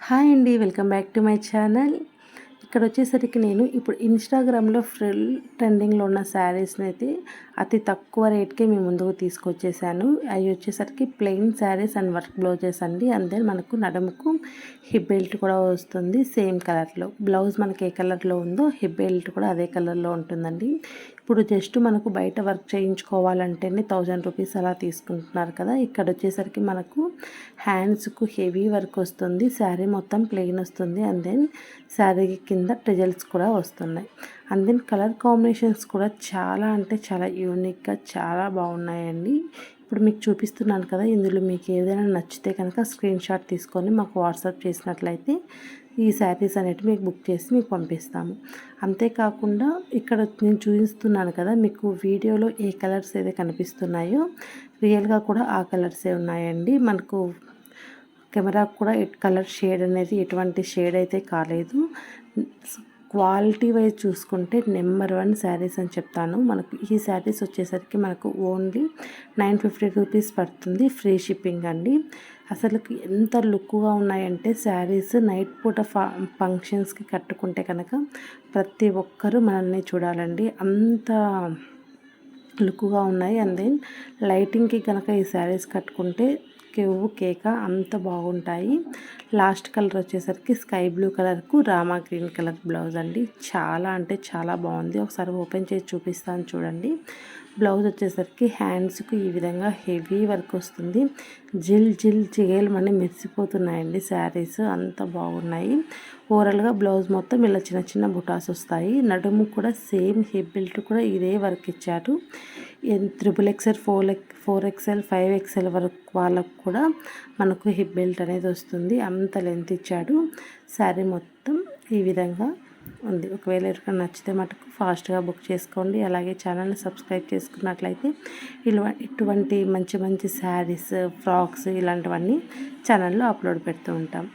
Hi అండి welcome back to my channel. ఇక్కడ వచ్చేసరికి నేను ఇప్పుడు ఇన్స్టాగ్రామ్లో ఫుల్ ట్రెండింగ్లో ఉన్న శారీస్ని అయితే అతి తక్కువ రేట్కే మేము ముందుకు తీసుకొచ్చేసాను. అవి వచ్చేసరికి plain saris and work blouses అండి. అంతే మనకు నడుముకు హిప్ బెల్ట్ కూడా వస్తుంది సేమ్ కలర్లో బ్లౌజ్ మనకి ఏ కలర్లో ఉందో హిప్ బెల్ట్ కూడా అదే కలర్లో ఉంటుందండి. ఇప్పుడు జస్ట్ మనకు బయట వర్క్ చేయించుకోవాలంటేనే థౌజండ్ రూపీస్ అలా తీసుకుంటున్నారు కదా. ఇక్కడ వచ్చేసరికి మనకు హ్యాండ్స్కు హెవీ వర్క్ వస్తుంది. శారీ మొత్తం ప్లెయిన్ వస్తుంది. అండ్ దెన్ శారీ కింద ట్రిజల్స్ కూడా వస్తున్నాయి. అండ్ దెన్ కలర్ కాంబినేషన్స్ కూడా చాలా అంటే చాలా యూనిక్గా చాలా బాగున్నాయండి. ఇప్పుడు మీకు చూపిస్తున్నాను కదా ఇందులో మీకు ఏదైనా నచ్చితే కనుక స్క్రీన్ షాట్ తీసుకొని మాకు వాట్సాప్ చేసినట్లయితే ఈ శారీస్ అనేటివి మీకు బుక్ చేసి మీకు పంపిస్తాము. అంతేకాకుండా ఇక్కడ నేను చూపిస్తున్నాను కదా మీకు వీడియోలో ఏ కలర్స్ అయితే కనిపిస్తున్నాయో రియల్గా కూడా ఆ కలర్సే ఉన్నాయండి. మనకు కెమెరా కూడా కలర్ షేడ్ అనేది ఎటువంటి షేడ్ అయితే కాలేదు. క్వాలిటీ వైజ్ చూసుకుంటే నెంబర్ వన్ శారీస్ అని చెప్తాను. మనకు ఈ శారీస్ వచ్చేసరికి మనకు ఓన్లీ నైన్ ఫిఫ్టీ రూపీస్ పడుతుంది ఫ్రీ షిప్పింగ్ అండి. అసలు ఎంత లుక్గా ఉన్నాయంటే శారీస్ నైట్ పూట ఫంక్షన్స్కి కట్టుకుంటే కనుక ప్రతి ఒక్కరూ మనల్ని చూడాలండి. అంత లుక్గా ఉన్నాయి. అండ్ దెన్ లైటింగ్కి కనుక ఈ శారీస్ కట్టుకుంటే కేవ్వు కేక అంత బాగుంటాయి. లాస్ట్ కలర్ వచ్చేసరికి స్కై బ్లూ కలర్కు రామా గ్రీన్ కలర్ బ్లౌజ్ అండి. చాలా అంటే చాలా బాగుంది. ఒకసారి ఓపెన్ చేసి చూపిస్తాను చూడండి. బ్లౌజ్ వచ్చేసరికి హ్యాండ్స్కి ఈ విధంగా హెవీ వర్క్ వస్తుంది. జిల్ జిల్ జిగేలు మెరిసిపోతున్నాయండి శారీస్. అంత బాగున్నాయి. ఓవరాల్గా బ్లౌజ్ మొత్తం ఇలా చిన్న చిన్న బుటాస్ వస్తాయి. నడుము కూడా సేమ్ హెప్ బెల్ట్ కూడా ఇదే వర్క్ ఇచ్చారు. త్రిబుల్ ఎక్సెల్ ఫోర్ ఎక్ ఫోర్ ఎక్సెల్ ఫైవ్ ఎక్సెల్ వరకు వాళ్ళకు కూడా మనకు హిప్ బెల్ట్ అనేది వస్తుంది. అంత లెంత్ ఇచ్చాడు. శారీ మొత్తం ఈ విధంగా ఉంది. ఒకవేళ ఎవరికైనా నచ్చితే మటుకు ఫాస్ట్గా బుక్ చేసుకోండి. అలాగే ఛానల్ని సబ్స్క్రైబ్ చేసుకున్నట్లయితే ఇలా ఇటువంటి మంచి మంచి శారీస్ ఫ్రాక్స్ ఇలాంటివన్నీ ఛానల్లో అప్లోడ్ పెడుతూ ఉంటాం.